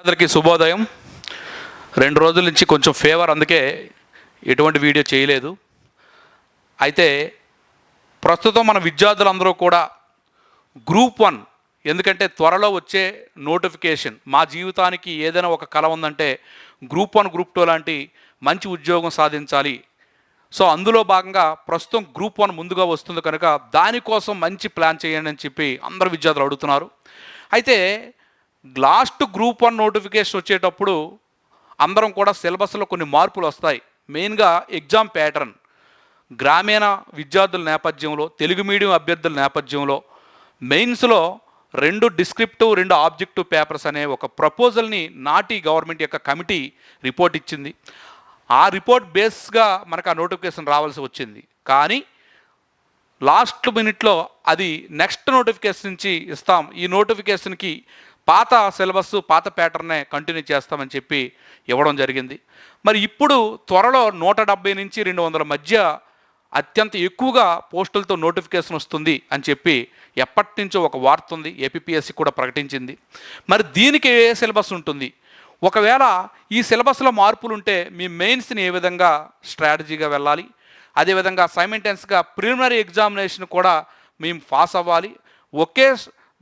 అందరికీ శుభోదయం. రెండు రోజుల నుంచి కొంచెం ఫేవర్ అందుకే ఎటువంటి వీడియో చేయలేదు. అయితే ప్రస్తుతం మన విద్యార్థులందరూ కూడా గ్రూప్ వన్ ఎందుకంటే త్వరలో వచ్చే నోటిఫికేషన్ మా జీవితానికి ఏదైనా ఒక కళ ఉందంటే గ్రూప్ వన్ గ్రూప్ టూ లాంటి మంచి ఉద్యోగం సాధించాలి. సో అందులో భాగంగా ప్రస్తుతం గ్రూప్ వన్ ముందుగా వస్తుంది కనుక దానికోసం మంచి ప్లాన్ చేయండి అని చెప్పి అందరు విద్యార్థులు అడుగుతున్నారు. అయితే లాస్ట్ గ్రూప్ వన్ నోటిఫికేషన్ వచ్చేటప్పుడు అందరం కూడా సిలబస్లో కొన్ని మార్పులు వస్తాయి. మెయిన్గా ఎగ్జామ్ ప్యాటర్న్. గ్రామీణ విద్యార్థుల నేపథ్యంలో తెలుగు మీడియం అభ్యర్థుల నేపథ్యంలో మెయిన్స్లో రెండు డిస్క్రిప్టివ్ రెండు ఆబ్జెక్టివ్ పేపర్స్ అనే ఒక ప్రపోజల్ని నాటి గవర్నమెంట్ యొక్క కమిటీ రిపోర్ట్ ఇచ్చింది. ఆ రిపోర్ట్ బేస్గా మనకు ఆ నోటిఫికేషన్ రావాల్సి వచ్చింది. కానీ లాస్ట్ మినిట్లో అది నెక్స్ట్ నోటిఫికేషన్ నుంచి ఇస్తాం. ఈ నోటిఫికేషన్కి పాత సిలబస్ పాత ప్యాటర్నే కంటిన్యూ చేస్తామని చెప్పి ఇవ్వడం జరిగింది. మరి ఇప్పుడు త్వరలో నూట డెబ్బై నుంచి రెండు వందల మధ్య అత్యంత ఎక్కువగా పోస్టులతో నోటిఫికేషన్ వస్తుంది అని చెప్పి ఎప్పటి నుంచో ఒక వార్త ఉంది ఏపీఎస్సి కూడా ప్రకటించింది. మరి దీనికి ఏ సిలబస్ ఉంటుంది? ఒకవేళ ఈ సిలబస్లో మార్పులు ఉంటే మీ మెయిన్స్ని ఏ విధంగా స్ట్రాటజీగా వెళ్ళాలి? అదేవిధంగా సైమెంటెన్స్గా ప్రిలిమినరీ ఎగ్జామినేషన్ కూడా మేము పాస్ అవ్వాలి. ఒకే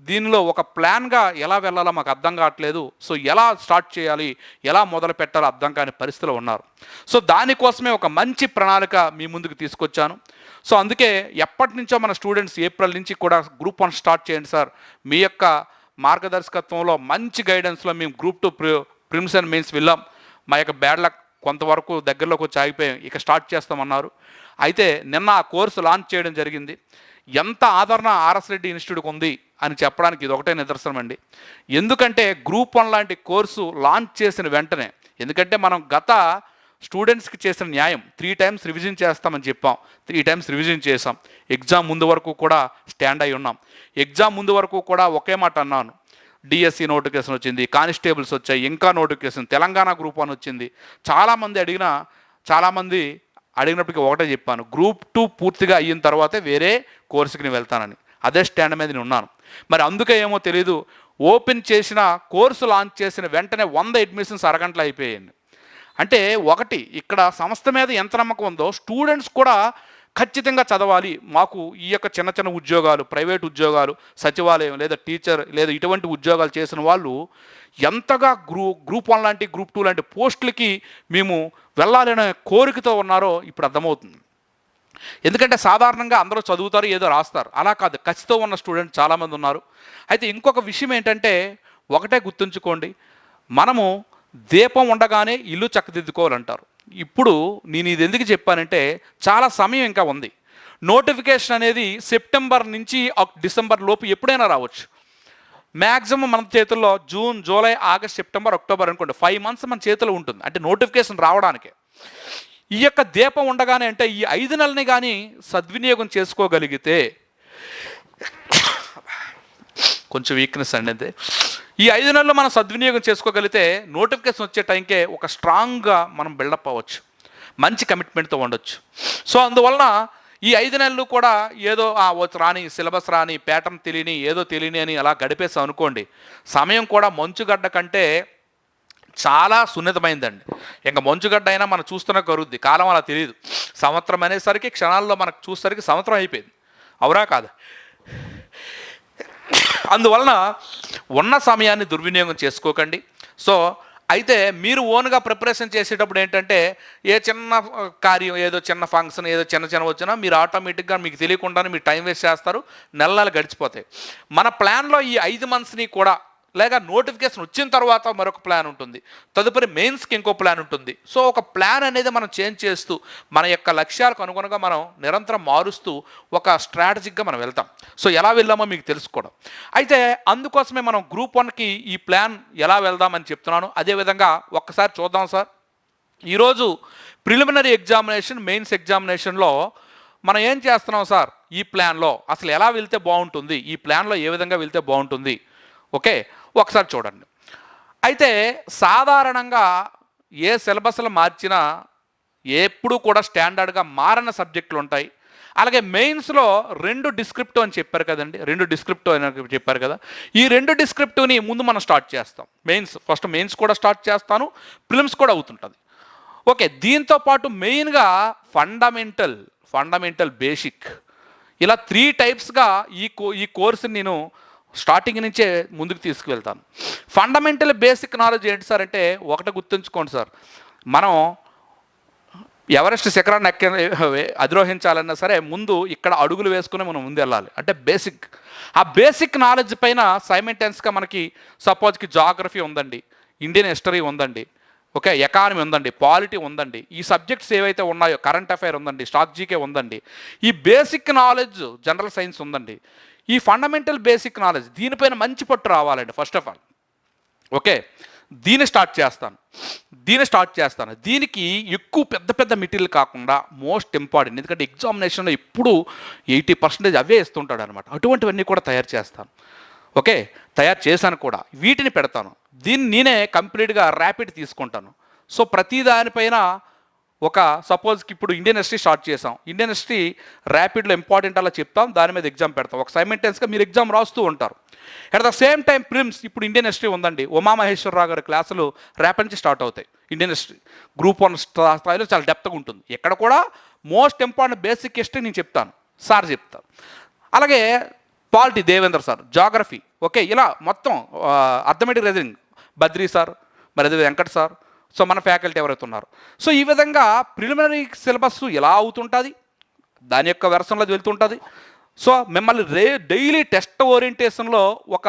దీనిలో ఒక ప్లాన్గా ఎలా వెళ్ళాలో మాకు అర్థం కావట్లేదు. సో ఎలా స్టార్ట్ చేయాలి? ఎలా మొదలు పెట్టాలో అర్థం కాని పరిస్థితిలో ఉన్నారు. సో దానికోసమే ఒక మంచి ప్రణాళిక మీ ముందుకు తీసుకొచ్చాను. సో అందుకే ఎప్పటి నుంచో మన స్టూడెంట్స్ ఏప్రిల్ నుంచి కూడా గ్రూప్ వన్ స్టార్ట్ చేయండి సార్. మీ యొక్క మార్గదర్శకత్వంలో మంచి గైడెన్స్లో మేము group two prelims and mains వెళ్ళాం. మా యొక్క బ్యాడ్ లక్ కొంతవరకు దగ్గరలోకి వచ్చి ఆగిపోయాం. ఇక స్టార్ట్ చేస్తామన్నారు. అయితే నిన్న ఆ కోర్సు లాంచ్ చేయడం జరిగింది. ఎంత ఆదరణ ఆర్ఎస్ రెడ్డి ఇన్స్టిట్యూట్కి ఉంది అని చెప్పడానికి ఇది ఒకటే నిదర్శనం అండి. ఎందుకంటే గ్రూప్ వన్ లాంటి కోర్సు లాంచ్ చేసిన వెంటనే ఎందుకంటే మనం గత స్టూడెంట్స్కి చేసిన న్యాయం త్రీ టైమ్స్ రివిజన్ చేస్తామని చెప్పాం. త్రీ టైమ్స్ రివిజన్ చేసాం ఎగ్జామ్ ముందు వరకు కూడా స్టాండ్ అయి ఉన్నాం. ఎగ్జామ్ ముందు వరకు కూడా ఒకే మాట అన్నాను. డిఎస్సి నోటిఫికేషన్ వచ్చింది కానిస్టేబుల్స్ వచ్చాయి ఇంకా నోటిఫికేషన్ తెలంగాణ గ్రూప్ వన్ వచ్చింది. చాలామంది అడిగిన చాలామంది అడిగినప్పటికీ ఒకటే చెప్పాను గ్రూప్ టూ పూర్తిగా అయిన తర్వాతే వేరే కోర్సుకి నేను వెళ్తానని. అదే స్టాండ్ మీద నేను ఉన్నాను. మరి అందుకే ఏమో తెలియదు ఓపెన్ చేసిన కోర్సు లాంచ్ చేసిన వెంటనే వంద అడ్మిషన్స్ అరగంటలు అయిపోయాయండి. అంటే ఒకటి ఇక్కడ సంస్థ మీద ఎంత నమ్మకం ఉందో స్టూడెంట్స్ కూడా ఖచ్చితంగా చదవాలి. మాకు ఈ యొక్క చిన్న చిన్న ఉద్యోగాలు ప్రైవేట్ ఉద్యోగాలు సచివాలయం లేదా టీచర్ లేదా ఇటువంటి ఉద్యోగాలు చేసిన వాళ్ళు ఎంతగా గ్రూ గ్రూప్ వన్ లాంటి గ్రూప్ టూ లాంటి పోస్టులకి మేము వెళ్ళాలనే కోరికతో ఉన్నారో ఇప్పుడు అర్థమవుతుంది. ఎందుకంటే సాధారణంగా అందరూ చదువుతారు ఏదో రాస్తారు. అలా కాదు. కసితో ఉన్న స్టూడెంట్ చాలామంది ఉన్నారు. అయితే ఇంకొక విషయం ఏంటంటే ఒకటే గుర్తుంచుకోండి. మనము దీపం ఉండగానే ఇల్లు చక్కదిద్దుకోవాలంటారు. ఇప్పుడు నేను ఇది ఎందుకు చెప్పానంటే చాలా సమయం ఇంకా ఉంది. నోటిఫికేషన్ అనేది సెప్టెంబర్ నుంచి డిసెంబర్ లోపు ఎప్పుడైనా రావచ్చు. మ్యాక్సిమం మన చేతుల్లో June July August September October అనుకోండి. ఫైవ్ మంత్స్ మన చేతిలో ఉంటుంది. అంటే నోటిఫికేషన్ రావడానికి. ఈ యొక్క దీపం ఉండగానే అంటే ఈ ఐదు నెలని కానీ సద్వినియోగం చేసుకోగలిగితే కొంచెం వీక్నెస్ అండి అంతే ఈ ఐదు నెలలు మనం సద్వినియోగం చేసుకోగలిగితే నోటిఫికేషన్ వచ్చే టైంకే ఒక స్ట్రాంగ్గా మనం బిల్డప్ అవ్వచ్చు. మంచి కమిట్మెంట్తో ఉండొచ్చు. సో అందువలన ఈ ఐదు నెలలు కూడా ఏదో ఆ వచ్చి రాని సిలబస్ రాని ప్యాటర్న్ తెలియని ఏదో తెలియని అని అలా గడిపేసాం అనుకోండి సమయం కూడా మంచుగడ్డ కంటే చాలా సున్నితమైందండి. ఇంకా మంచుగడ్డ అయినా మనం చూస్తున్న కరుద్ది కాలం అలా తెలియదు సంవత్సరం అనేసరికి క్షణాల్లో మనకు చూసేసరికి సంవత్సరం అయిపోయింది. అవురా కాదా? అందువలన ఉన్న సమయాన్ని దుర్వినియోగం చేసుకోకండి. సో అయితే మీరు ఓన్గా ప్రిపరేషన్ చేసేటప్పుడు ఏంటంటే ఏ చిన్న కార్యం ఏదో చిన్న ఫంక్షన్ ఏదో చిన్న చిన్న వచ్చినా మీరు ఆటోమేటిక్గా మీకు తెలియకుండానే మీరు టైం వేస్ట్ చేస్తారు నెల నెలలు గడిచిపోతాయి. మన ప్లాన్లో ఈ ఐదు మంత్స్ని కూడా లేక నోటిఫికేషన్ వచ్చిన తర్వాత మరొక ప్లాన్ ఉంటుంది. తదుపరి మెయిన్స్కి ఇంకో ప్లాన్ ఉంటుంది. సో ఒక ప్లాన్ అనేది మనం చేంజ్ చేస్తూ మన యొక్క లక్ష్యాలకు అనుగుణంగా మనం నిరంతరం మారుస్తూ ఒక స్ట్రాటజిక్గా మనం వెళ్తాం. సో ఎలా వెళ్ళామో మీకు తెలుసుకోవడం. అయితే అందుకోసమే మనం గ్రూప్ వన్కి ఈ ప్లాన్ ఎలా వెళ్దామని చెప్తున్నాను. అదేవిధంగా ఒక్కసారి చూద్దాం సార్. ఈరోజు ప్రిలిమినరీ ఎగ్జామినేషన్ మెయిన్స్ ఎగ్జామినేషన్లో మనం ఏం చేస్తున్నాం సార్? ఈ ప్లాన్లో అసలు ఎలా వెళ్తే బాగుంటుంది? ఈ ప్లాన్లో ఏ విధంగా వెళ్తే బాగుంటుంది? ఓకే? ఒకసారి చూడండి. అయితే సాధారణంగా ఏ సిలబస్లు మార్చినా ఎప్పుడూ కూడా స్టాండర్డ్గా మారని సబ్జెక్టులు ఉంటాయి. అలాగే మెయిన్స్లో రెండు డిస్క్రిప్టివ్ అని చెప్పారు కదండి. రెండు డిస్క్రిప్టివ్ అని చెప్పారు కదా. ఈ రెండు డిస్క్రిప్టివ్ని ముందు మనం స్టార్ట్ చేస్తాం. మెయిన్స్ ఫస్ట్ మెయిన్స్ కూడా స్టార్ట్ చేస్తాను. ప్రిలిమ్స్ కూడా అవుతుంటుంది. ఓకే దీంతో పాటు మెయిన్గా ఫండమెంటల్ ఫండమెంటల్ బేసిక్ ఇలా త్రీ టైప్స్గా ఈ కో ఈ కోర్సుని నేను స్టార్టింగ్ నుంచే ముందుకు తీసుకువెళ్తాను ఫండమెంటల్ బేసిక్ నాలెడ్జ్ ఏంటి సార్ అంటే ఒకటి గుర్తుంచుకోండి సార్. మనం ఎవరెస్ట్ శిఖరాన్ని ఎక్క అధిరోహించాలన్నా సరే ముందు ఇక్కడ అడుగులు వేసుకుని మనం ముందు వెళ్ళాలి అంటే బేసిక్ ఆ బేసిక్ నాలెడ్జ్ పైన సైమెంటెన్స్గా మనకి సపోజ్కి జాగ్రఫీ ఉందండి ఇండియన్ హిస్టరీ ఉందండి ఓకే ఎకానమీ ఉందండి పాలిటీ ఉందండి ఈ సబ్జెక్ట్స్ ఏవైతే ఉన్నాయో కరెంట్ అఫైర్ ఉందండి స్టాక్ జీకే ఉందండి ఈ బేసిక్ నాలెడ్జ్ జనరల్ సైన్స్ ఉందండి. ఈ ఫండమెంటల్ బేసిక్ నాలెడ్జ్ దీనిపైన మంచి పట్టు రావాలండి ఫస్ట్ ఆఫ్ ఆల్ ఓకే దీన్ని స్టార్ట్ చేస్తాను. దీన్ని స్టార్ట్ చేస్తాను. దీనికి ఎక్కువ పెద్ద పెద్ద మెటీరియల్ కాకుండా మోస్ట్ ఇంపార్టెంట్ ఎందుకంటే ఎగ్జామినేషన్లో ఎప్పుడు ఎయిటీ పర్సెంటేజ్ అవే ఇస్తుంటాడు అనమాట అటువంటివన్నీ కూడా తయారు చేస్తాను. ఓకే తయారు చేశాను కూడా. వీటిని పెడతాను. దీన్ని నేనే కంప్లీట్గా ర్యాపిడ్ తీసుకుంటాను. సో ప్రతి దానిపైన ఒక సపోజ్కి ఇప్పుడు ఇండియన్ హిస్టరీ స్టార్ట్ చేసాం ఇండియన్ హిస్టరీ ర్యాపిడ్లో ఇంపార్టెంట్ అలా చెప్తాం దాని మీద ఎగ్జామ్ పెడతాం. ఒక సైమెంటెన్స్గా మీరు ఎగ్జామ్ రాస్తూ ఉంటారు. At the same time prelims ఇప్పుడు ఇండియన్ హిస్టరీ ఉందండి. ఉమామహేశ్వరరావు గారి క్లాసులు ర్యాపిడ్ నుంచి స్టార్ట్ అవుతాయి. ఇండియన్ హిస్టరీ గ్రూప్ వన్ స్థాయిలో చాలా డెప్త్గా ఉంటుంది. ఎక్కడ కూడా మోస్ట్ ఇంపార్టెంట్ బేసిక్ హిస్టరీ నేను చెప్తాను. సార్ చెప్తాను అలాగే polity Devendra sir geography okay ఇలా మొత్తం అర్థమెటిక్ రీజనింగ్ బద్రీ సార్ మరి అదే వెంకట్ సార్ సో మన ఫ్యాకల్టీ ఎవరైతే ఉన్నారు. సో ఈ విధంగా ప్రిలిమినరీ సిలబస్ ఎలా అవుతుంటుంది? దాని యొక్క వెర్షన్లో వెళ్తుంటుంది. సో మిమ్మల్ని రే డైలీ టెస్ట్ ఓరియంటేషన్లో ఒక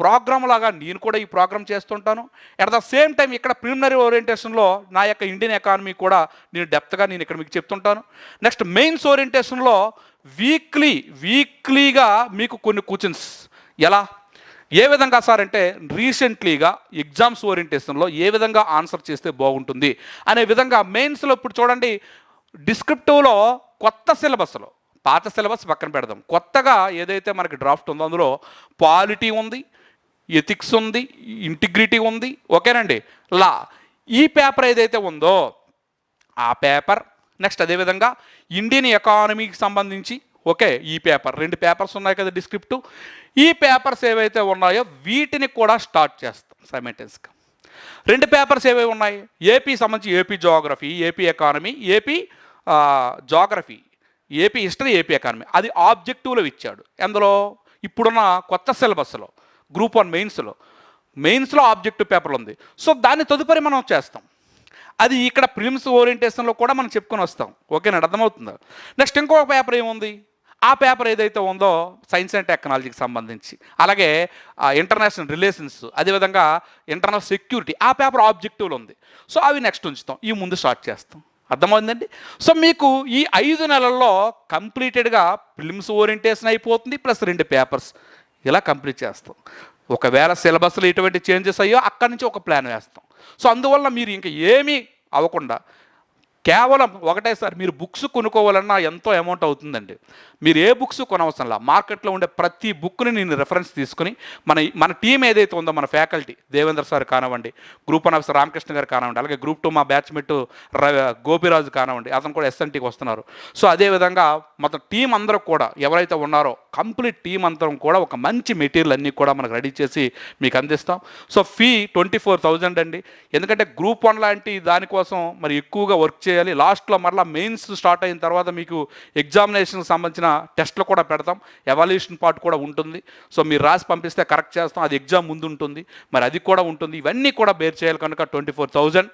ప్రోగ్రామ్ లాగా నేను కూడా ఈ ప్రోగ్రామ్ చేస్తుంటాను. అట్ ద సేమ్ టైం ఇక్కడ ప్రిలిమినరీ ఓరియంటేషన్లో నా యొక్క ఇండియన్ ఎకానమీ కూడా నేను డెప్త్గా నేను ఇక్కడ మీకు చెప్తుంటాను. నెక్స్ట్ మెయిన్స్ ఓరియంటేషన్లో వీక్లీ వీక్లీగా మీకు కొన్ని క్వశ్చన్స్. ఎలా? ఏ విధంగా సార్ అంటే రీసెంట్లీగా ఎగ్జామ్స్ ఓరియంటేషన్లో ఏ విధంగా ఆన్సర్ చేస్తే బాగుంటుంది అనే విధంగా మెయిన్స్లో ఇప్పుడు చూడండి డిస్క్రిప్టివ్లో కొత్త సిలబస్లో పాత సిలబస్ పక్కన పెడదాం. కొత్తగా ఏదైతే మనకి డ్రాఫ్ట్ ఉందో అందులో పాలిటీ ఉంది ఎథిక్స్ ఉంది ఇంటిగ్రిటీ ఉంది ఓకేనండి? లా. ఈ పేపర్ ఏదైతే ఉందో ఆ పేపర్ నెక్స్ట్ అదేవిధంగా ఇండియన్ ఎకానమీకి సంబంధించి ఓకే ఈ పేపర్. రెండు పేపర్స్ ఉన్నాయి కదా డిస్క్రిప్టివ్ ఈ పేపర్స్ ఏవైతే ఉన్నాయో వీటిని కూడా స్టార్ట్ చేస్తాం సైమెంటెన్స్గా రెండు పేపర్స్ ఏవేవి ఉన్నాయి? ఏపీ సంబంధించి AP geography AP economy AP geography AP history AP economy. అది ఆబ్జెక్టివ్లో ఇచ్చాడు. అందులో ఇప్పుడున్న కొత్త సిలబస్లో గ్రూప్ వన్ మెయిన్స్లో. మెయిన్స్లో ఆబ్జెక్టివ్ పేపర్ ఉంది. సో దాన్ని తదుపరి మనం చేస్తాం. అది ఇక్కడ ప్రిలిమ్స్ ఓరియంటేషన్లో కూడా మనం చెప్పుకొని వస్తాం. ఓకేనా? అర్థమవుతుందా? నెక్స్ట్ ఇంకొక పేపర్ ఏముంది? ఆ పేపర్ ఏదైతే ఉందో సైన్స్ అండ్ టెక్నాలజీకి సంబంధించి అలాగే ఇంటర్నేషనల్ రిలేషన్స్ అదేవిధంగా ఇంటర్నల్ సెక్యూరిటీ ఆ పేపర్ ఆబ్జెక్టివ్లు ఉంది. సో అవి నెక్స్ట్ ఉంచుతాం. ఈ ముందు స్టార్ట్ చేస్తాం. అర్థమైందండి సో మీకు ఈ ఐదు నెలల్లో కంప్లీటెడ్గా ఫిల్మ్స్ ఓరియంటేషన్ అయిపోతుంది ప్లస్ రెండు పేపర్స్ ఇలా కంప్లీట్ చేస్తాం. ఒకవేళ సిలబస్లో ఎటువంటి చేంజెస్ అయ్యో అక్కడి నుంచి ఒక ప్లాన్ వేస్తాం. సో అందువల్ల మీరు ఇంకా ఏమీ అవ్వకుండా కేవలం ఒకటేసారి మీరు బుక్స్ కొనుక్కోవాలన్నా ఎంతో అమౌంట్ అవుతుందండి. మీరు ఏ బుక్స్ కొనవసరంలా? మార్కెట్లో ఉండే ప్రతి బుక్ని నేను రెఫరెన్స్ తీసుకుని మన మన టీం ఏదైతే ఉందో మన ఫ్యాకల్టీ దేవేంద్ర సార్ కానివ్వండి గ్రూప్ వన్ ఆఫీసర్ రామకృష్ణ గారు కానివ్వండి అలాగే గ్రూప్ టూ మా బ్యాచ్మేట్ గోపిరాజు కానివ్వండి అతను కూడా ఎస్ఎన్టీకి వస్తున్నారు. సో అదేవిధంగా మొత్తం టీం అందరూ కూడా ఎవరైతే ఉన్నారో కంప్లీట్ టీం అందరం కూడా ఒక మంచి మెటీరియల్ అన్నీ కూడా మనకు రెడీ చేసి మీకు అందిస్తాం. So fee twenty four thousand అండి. ఎందుకంటే గ్రూప్ వన్ లాంటి దానికోసం మరి ఎక్కువగా వర్క్ చేయాలి. లాస్ట్లో మరలా మెయిన్స్ స్టార్ట్ అయిన తర్వాత మీకు ఎగ్జామినేషన్కి సంబంధించిన టెస్ట్లు కూడా పెడతాం. ఎవాల్యూషన్ పార్ట్ కూడా ఉంటుంది. సో మీరు రాసి పంపిస్తే కరెక్ట్ చేస్తాం. అది ఎగ్జామ్ ముందు ఉంటుంది మరి అది కూడా ఉంటుంది. ఇవన్నీ కూడా బేర్ చేయాలి కనుక ట్వంటీ ఫోర్ థౌజండ్.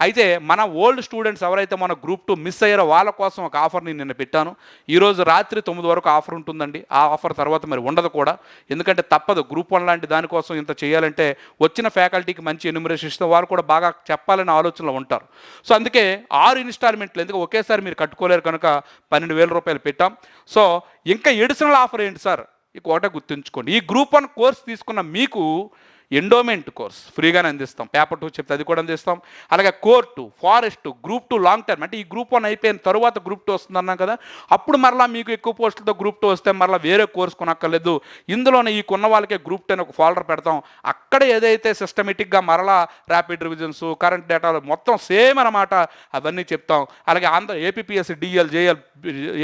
అయితే మన ఓల్డ్ స్టూడెంట్స్ ఎవరైతే మన గ్రూప్ టూ మిస్ అయ్యారో వాళ్ళ కోసం ఒక ఆఫర్ని నిన్న పెట్టాను. ఈరోజు రాత్రి తొమ్మిది వరకు ఆఫర్ ఉంటుందండి. ఆ ఆఫర్ తర్వాత మరి ఉండదు కూడా. ఎందుకంటే తప్పదు. గ్రూప్ వన్ లాంటి దానికోసం ఇంత చేయాలంటే వచ్చిన ఫ్యాకల్టీకి మంచి ఎన్యూమరేషన్ ఇస్తే వారు కూడా బాగా చెప్పాలనే ఆలోచనలో ఉంటారు. సో అందుకే ఆరు ఇన్స్టాల్మెంట్లు ఎందుకు ఒకేసారి మీరు కట్టుకోలేరు కనుక పన్నెండు వేల రూపాయలు పెట్టాం. సో ఇంకా ఎడిషనల్ ఆఫర్ ఏంటి సార్? ఇక ఒకటే గుర్తుంచుకోండి. ఈ గ్రూప్ వన్ కోర్స్ తీసుకున్న మీకు ఎండోమెంట్ కోర్స్ ఫ్రీగానే అందిస్తాం పేపర్ టూ చెప్తే అది కూడా అందిస్తాం అలాగే core two forest group two long term అంటే ఈ గ్రూప్ వన్ అయిపోయిన తర్వాత గ్రూప్ టూ వస్తుంది అన్నాం కదా. అప్పుడు మరలా మీకు ఎక్కువ పోస్టులతో గ్రూప్ టూ వస్తే మరలా వేరే కోర్స్ కొనక్కర్లేదు. ఇందులోనే ఈ కొన్న వాళ్ళకే గ్రూప్ టెన్ ఒక ఫోల్డర్ పెడతాం. అక్కడ ఏదైతే సిస్టమేటిక్గా మరలా ర్యాపిడ్ రివిజన్స్ కరెంట్ డేటాలు మొత్తం సేమ్ అన్నమాట అవన్నీ చెప్తాం. అలాగే ఆంధ్ర ఏపీఎస్సి డిఎల్ జేఎల్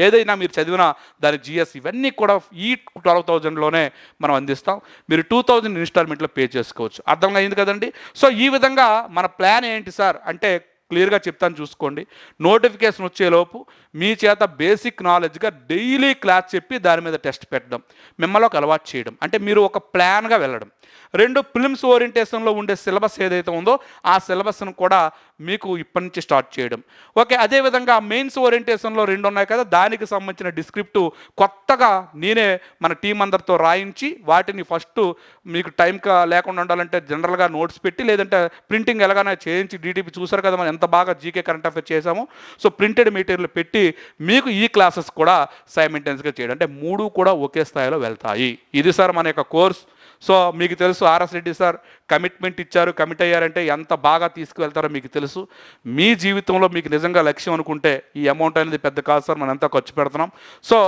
ఏదైనా మీరు చదివినా దాని జిఎస్ ఇవన్నీ కూడా ఈ ట్వెల్వ్ థౌజండ్లోనే మనం అందిస్తాం. మీరు టూ థౌజండ్ ఇన్స్టాల్మెంట్లో పే చేసుకోవచ్చు. అర్థమైంది కదండి? సో ఈ విధంగా మన ప్లాన్ ఏంటి సార్? అంటే క్లియర్గా చెప్తాను చూసుకోండి. నోటిఫికేషన్ వచ్చేలోపు మీ చేత బేసిక్ నాలెడ్జ్గా డైలీ క్లాస్ చెప్పి దాని మీద టెస్ట్ పెట్టడం మిమ్మల్ని ఒక అలవాటు చేయడం. అంటే మీరు ఒక ప్లాన్గా వెళ్ళడం. రెండు ఫిల్మ్స్ ఓరియంటేషన్లో ఉండే సిలబస్ ఏదైతే ఉందో ఆ సిలబస్ను కూడా మీకు ఇప్పటి నుంచి స్టార్ట్ చేయడం. ఓకే అదేవిధంగా మెయిన్స్ ఓరియంటేషన్లో రెండు ఉన్నాయి కదా దానికి సంబంధించిన డిస్క్రిప్ట్ కొత్తగా నేనే మన టీం అందరితో రాయించి వాటిని ఫస్ట్ మీకు టైం లేకుండా ఉండాలంటే జనరల్గా నోట్స్ పెట్టి లేదంటే ప్రింటింగ్ ఎలాగైనా చేయించి డీటీపీ చూసారు కదా మనం ఎంత బాగా జీకే కరెంట్ అఫేర్ చేసామో సో ప్రింటెడ్ మెటీరియల్ పెట్టి మీకు ఈ క్లాసెస్ కూడా సైమెంటెన్స్గా చేయడం. అంటే మూడు కూడా ఒకే స్థాయిలో వెళ్తాయి. ఇది సార్ మన యొక్క కోర్స్. సో మీకు తెలుసు ఆర్ఎస్ రెడ్డి సార్ కమిట్మెంట్ ఇచ్చారు. కమిట్ అయ్యారంటే ఎంత బాగా తీసుకువెళ్తారో మీకు తెలుసు. మీ జీవితంలో మీకు నిజంగా లక్ష్యం అనుకుంటే ఈ అమౌంట్ అనేది పెద్ద కాదు సార్. మనం ఎంత ఖర్చు పెడుతున్నాం. సో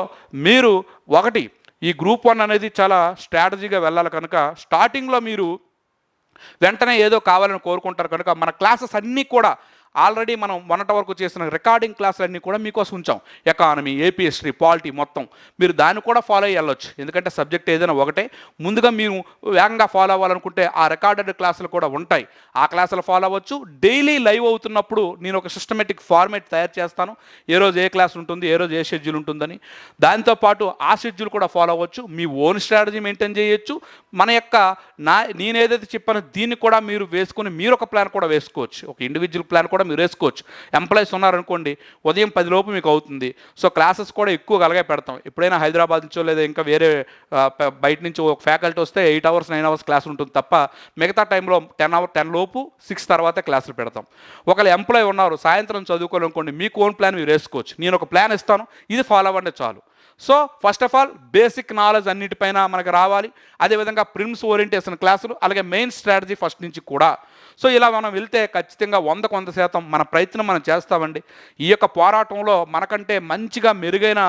మీరు ఒకటి ఈ గ్రూప్ వన్ అనేది చాలా స్ట్రాటజీగా వెళ్ళాలి కనుక స్టార్టింగ్లో మీరు వెంటనే ఏదో కావాలని కోరుకుంటారు కనుక మన క్లాసెస్ అన్నీ కూడా ఆల్రెడీ మనం మొన్నటి వరకు చేసిన రికార్డింగ్ క్లాసులన్నీ కూడా మీకోసం ఉంచాం. ఎకానమీ ఏపీ హిస్టరీ పాలిటీ మొత్తం. మీరు దాన్ని కూడా ఫాలో అయ్యొచ్చు ఎందుకంటే సబ్జెక్ట్ ఏదైనా ఒకటే. ముందుగా మీరు వేగంగా ఫాలో అవ్వాలనుకుంటే ఆ రికార్డెడ్ క్లాసులు కూడా ఉంటాయి. ఆ క్లాసులు ఫాలో అవ్వచ్చు. డైలీ లైవ్ అవుతున్నప్పుడు నేను ఒక సిస్టమేటిక్ ఫార్మేట్ తయారు చేస్తాను. ఏ రోజు ఏ క్లాస్ ఉంటుంది ఏ రోజు ఏ షెడ్యూల్ ఉంటుందని. దాంతోపాటు ఆ షెడ్యూల్ కూడా ఫాలో అవ్వచ్చు. మీ ఓన్ స్ట్రాటజీ మెయింటైన్ చేయొచ్చు. మన యొక్క నా నేను ఏదైతే చెప్పానో దీన్ని కూడా మీరు వేసుకుని మీరు ఒక ప్లాన్ కూడా వేసుకోవచ్చు. ఒక ఇండివిజువల్ ప్లాన్ కూడా మీరు వేసుకోవచ్చు. ఎంప్లాయీస్ ఉన్నారనుకోండి ఉదయం పది లోపు మీకు అవుతుంది. సో క్లాసెస్ కూడా ఎక్కువ అలాగే పెడతాం. ఎప్పుడైనా హైదరాబాద్ నుంచో లేదా ఇంకా వేరే బయట నుంచి ఒక ఫ్యాకల్టీ వస్తే eight hours nine hours class ఉంటుంది తప్ప మిగతా టైంలో టెన్ అవర్ టెన్ లోపు సిక్స్ తర్వాత క్లాసులు పెడతాం. ఒకవేళ ఎంప్లాయీ ఉన్నారు సాయంత్రం చదువుకోవాలనుకోండి మీకు ఓన్ ప్లాన్ మీరు వేసుకోవచ్చు. నేను ఒక ప్లాన్ ఇస్తాను ఇది ఫాలో అవ్వండి చాలు. So first of all basic knowledge అన్నిటిపైన మనకు రావాలి. అదేవిధంగా ప్రిమ్స్ ఓరియంటేషన్ క్లాసులు అలాగే మెయిన్ స్ట్రాటజీ ఫస్ట్ నుంచి కూడా. సో ఇలా మనం వెళ్తే ఖచ్చితంగా వందకు వంద శాతం మన ప్రయత్నం మనం చేస్తామండి. ఈ యొక్క పోరాటంలో మనకంటే మంచిగా మెరుగైన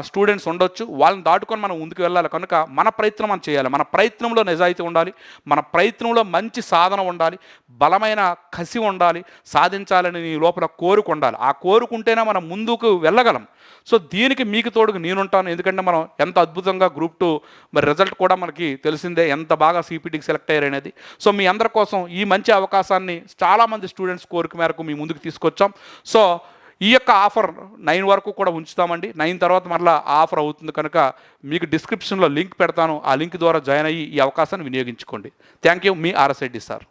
స్టూడెంట్స్ ఉండొచ్చు. వాళ్ళని దాటుకొని మనం ముందుకు వెళ్ళాలి. కనుక మన ప్రయత్నం మనం చేయాలి. మన ప్రయత్నంలో నిజాయితీ ఉండాలి. మన ప్రయత్నంలో మంచి సాధన ఉండాలి. బలమైన కసి ఉండాలి. సాధించాలని నీ లోపల కోరిక ఉండాలి. ఆ కోరుకుంటేనే మనం ముందుకు వెళ్ళగలం. సో దీనికి మీకు తోడుకు నేనుంటాను. ఎందుకంటే మనం ఎంత అద్భుతంగా గ్రూప్ టూ మరి రిజల్ట్ కూడా మనకి తెలిసిందే. ఎంత బాగా సిపిటికి సెలెక్ట్ అయ్యారనేది సో మీ అందరి కోసం ఈ మంచి అవకాశాన్ని చాలామంది స్టూడెంట్స్ కోరిక మేరకు మీ ముందుకు తీసుకొచ్చాం. సో ఈ యొక్క ఆఫర్ నైన్ వరకు కూడా ఉంచుతామండి. నైన్ తర్వాత మరలా ఆఫర్ అవుతుంది కనుక మీకు డిస్క్రిప్షన్లో లింక్ పెడతాను. ఆ లింక్ ద్వారా జాయిన్ అయ్యి ఈ అవకాశాన్ని వినియోగించుకోండి. థ్యాంక్ యూ మీ ఆర్ఎస్ఐడి సార్.